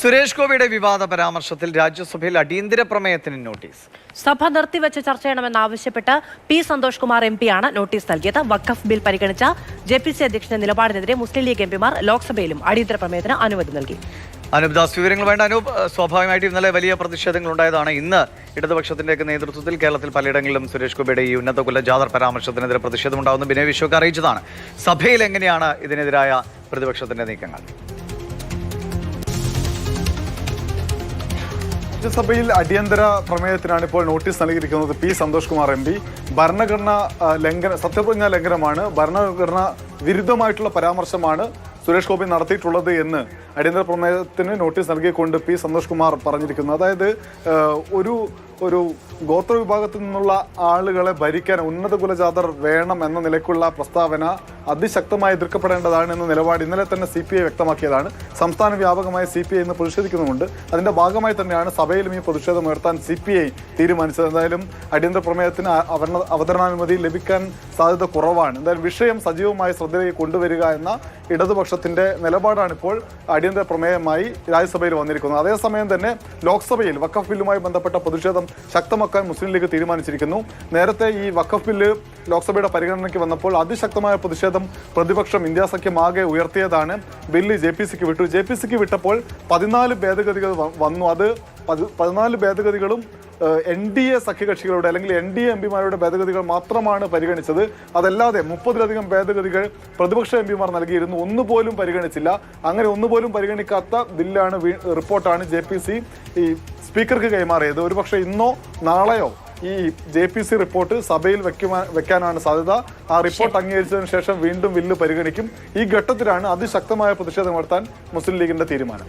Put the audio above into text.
സുരേഷ് ഗോപിയുടെ വിവാദ പരാമർശത്തിൽ രാജ്യസഭയിൽ അടിയന്തര പ്രമേയത്തിന് നോട്ടീസ്. സഭ നിർത്തിവെച്ച് ചർച്ച ചെയ്യണമെന്നാവശ്യപ്പെട്ട് പി സന്തോഷ് കുമാർ എം ആണ് നോട്ടീസ് നൽകിയത്. വഖഫ് ബിൽ പരിഗണിച്ച ജെ പി സി അധ്യക്ഷന്റെ നിലപാടിനെതിരെ മുസ്ലിം ലീഗ് എംപിമാർ ലോക്സഭയിലും അടിയന്തര പ്രമേയത്തിന് അനുമതി നൽകി. അനൂപ് ദാസ് വിവരങ്ങൾ വേണ്ട അനൂപ് സ്വാഭാവികമായിട്ട് ഇന്നലെ വലിയ പ്രതിഷേധങ്ങൾ ഉണ്ടായതാണ് ഇന്ന് ഇടതുപക്ഷത്തിന്റെയൊക്കെ നേതൃത്വത്തിൽ കേരളത്തിൽ പലയിടങ്ങളിലും സുരേഷ് ഗോപിയുടെ ഈ ഉന്നത കുലജാതർ പരാമർശത്തിനെതിരെ പ്രതിഷേധമുണ്ടാവുന്ന. ബിനോയ് വിശ്വക്ക് അറിയിച്ചതാണ്. സഭയിൽ എങ്ങനെയാണ് ഇതിനെതിരായ പ്രതിപക്ഷത്തിന്റെ നീക്കങ്ങൾ? രാജ്യസഭയിൽ അടിയന്തര പ്രമേയത്തിനാണ് ഇപ്പോൾ നോട്ടീസ് നൽകിയിരിക്കുന്നത് P Santhosh Kumar M P. ഭരണഘടന ലംഘന സത്യപ്രതിജ്ഞാ ലംഘനമാണ്. ഭരണഘടന വിരുദ്ധമായിട്ടുള്ള പരാമർശമാണ് സുരേഷ് ഗോപി നടത്തിയിട്ടുള്ളത് എന്ന് അടിയന്തര പ്രമേയത്തിന് നോട്ടീസ് നൽകിക്കൊണ്ട് പി സന്തോഷ് കുമാർ പറഞ്ഞിരിക്കുന്നു. അതായത് ഒരു ഒരു ഗോത്ര വിഭാഗത്തിൽ നിന്നുള്ള ആളുകളെ ഭരിക്കാൻ ഉന്നത കുലജാതർ വേണം എന്ന നിലയ്ക്കുള്ള പ്രസ്താവന അതിശക്തമായി എതിർക്കപ്പെടേണ്ടതാണ് എന്ന നിലപാട് ഇന്നലെ തന്നെ സി പി ഐ വ്യക്തമാക്കിയതാണ്. സംസ്ഥാന വ്യാപകമായി സി പി ഐ ഇന്ന് പ്രതിഷേധിക്കുന്നുമുണ്ട്. അതിന്റെ ഭാഗമായി തന്നെയാണ് സഭയിലും ഈ പ്രതിഷേധം ഉയർത്താൻ സി പി ഐ തീരുമാനിച്ചത്. എന്തായാലും അടിയന്തര പ്രമേയത്തിന് അവതരണാനുമതി ലഭിക്കാൻ സാധ്യത കുറവാണ്. എന്തായാലും വിഷയം സജീവമായി ശ്രദ്ധയിലേക്ക് കൊണ്ടുവരിക എന്ന ഇടതുപക്ഷത്തിന്റെ നിലപാടാണ് ഇപ്പോൾ അടിയന്തര പ്രമേയമായി രാജ്യസഭയിൽ വന്നിരിക്കുന്നത്. അതേസമയം തന്നെ ലോക്സഭയിൽ വക്കഫ് ബില്ലുമായി ബന്ധപ്പെട്ട പ്രതിഷേധം ശക്തമാക്കാൻ മുസ്ലിം ലീഗ് തീരുമാനിച്ചിരിക്കുന്നു. നേരത്തെ ഈ വഖഫ് ബില്ല് ലോക്സഭയുടെ പരിഗണനയ്ക്ക് വന്നപ്പോൾ അതിശക്തമായ പ്രതിഷേധം പ്രതിപക്ഷം ഇന്ത്യ സഖ്യമാകെ ഉയർത്തിയതാണ്. ബില്ല് ജെ പി സിക്ക് വിട്ടു. ജെ പി സിക്ക് വിട്ടപ്പോൾ പതിനാല് ഭേദഗതികൾ വന്നു. അത് പതി- പതിനാല് ഭേദഗതികളും എൻ ഡി എ സഖ്യകക്ഷികളുടെ അല്ലെങ്കിൽ എൻ ഡി എ എം പിമാരുടെ ഭേദഗതികൾ മാത്രമാണ് പരിഗണിച്ചത്. അതല്ലാതെ മുപ്പതിലധികം ഭേദഗതികൾ പ്രതിപക്ഷ എം പിമാർ നൽകിയിരുന്നു. ഒന്നുപോലും പരിഗണിച്ചില്ല. അങ്ങനെ ഒന്നുപോലും പരിഗണിക്കാത്ത ബില്ലാണ് റിപ്പോർട്ടാണ് ജെ പി സി ഈ സ്പീക്കർക്ക് കൈമാറിയത്. ഒരുപക്ഷെ ഇന്നോ നാളെയോ ഈ ജെ പി സി റിപ്പോർട്ട് സഭയിൽ വെക്കുവാൻ വെക്കാനാണ് സാധ്യത. ആ റിപ്പോർട്ട് അംഗീകരിച്ചതിന് ശേഷം വീണ്ടും ബില്ല് പരിഗണിക്കും. ഈ ഘട്ടത്തിലാണ് അതിശക്തമായ പ്രതിഷേധം നടത്താൻ മുസ്ലിം ലീഗിന്റെ തീരുമാനം.